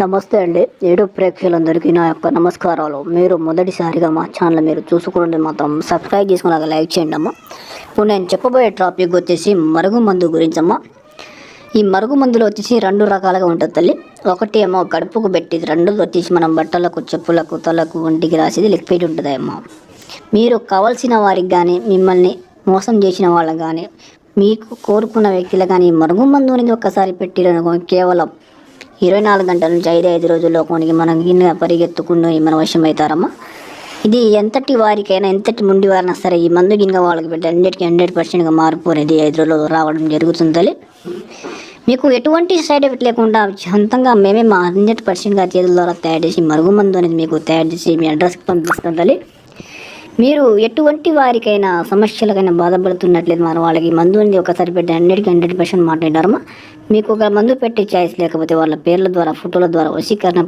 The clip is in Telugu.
నమస్తే అండి. ఏడు ప్రేక్షకులందరికీ నా యొక్క నమస్కారాలు. మీరు మొదటిసారిగా మా ఛానల్ మీరు చూసుకుంటే మాత్రం సబ్స్క్రైబ్ చేసుకున్నాక లైక్ చేయండి అమ్మా. ఇప్పుడు నేను చెప్పబోయే టాపిక్ వచ్చేసి మరుగు మందు గురించి అమ్మా. ఈ మరుగుమందులో వచ్చేసి రెండు రకాలుగా ఉంటుంది తల్లి. ఒకటి ఏమో కడుపుకు పెట్టేది రెండు వచ్చేసి మనం బట్టలకు చెప్పులకు తలకు ఒంటికి రాసేది లిక్విడ్ ఉంటుంది అమ్మా. మీరు కావాల్సిన వారికి కానీ మిమ్మల్ని మోసం చేసిన వాళ్ళకి కానీ మీకు కోరుకున్న వ్యక్తులు కానీ ఈ మరుగు మందు అనేది ఒక్కసారి పెట్టిరనుకో కేవలం ఇరవై నాలుగు గంటల నుంచి ఐదు ఐదు రోజుల్లో కొనికి మనం గిన్నె పరిగెత్తుకుని మన వశమవుతారమ్మా ఇది ఎంతటి వారికైనా ఎంతటి ముండి వారినా సరే ఈ మందు గిన్నె వాళ్ళకి పెట్టి హండ్రెడ్కి హండ్రెడ్ పర్సెంట్గా మార్పు ఐదు రోజుల్లో రావడం జరుగుతుంది మీకు ఎటువంటి సైడ్ ఎఫెక్ట్ లేకుండా సొంతంగా మేమే మా హండ్రెడ్ పర్సెంట్గా చేతుల ద్వారా తయారు చేసి మరుగు మందు అనేది మీకు తయారు చేసి మీ అడ్రస్కి పంపిస్తుండాలి మీరు ఎటువంటి వారికైనా సమస్యలకైనా బాధపడుతున్నట్లేదు మన వాళ్ళకి మందు అనేది ఒకసారి పెట్టి హండ్రెడ్కి హండ్రెడ్ పర్సెంట్ మాట్లాడారమ్మా మీకు ఒక మందు పెట్టే ఛాయిస్ లేకపోతే వాళ్ళ పేర్ల ద్వారా ఫోటోల ద్వారా వశీకరణ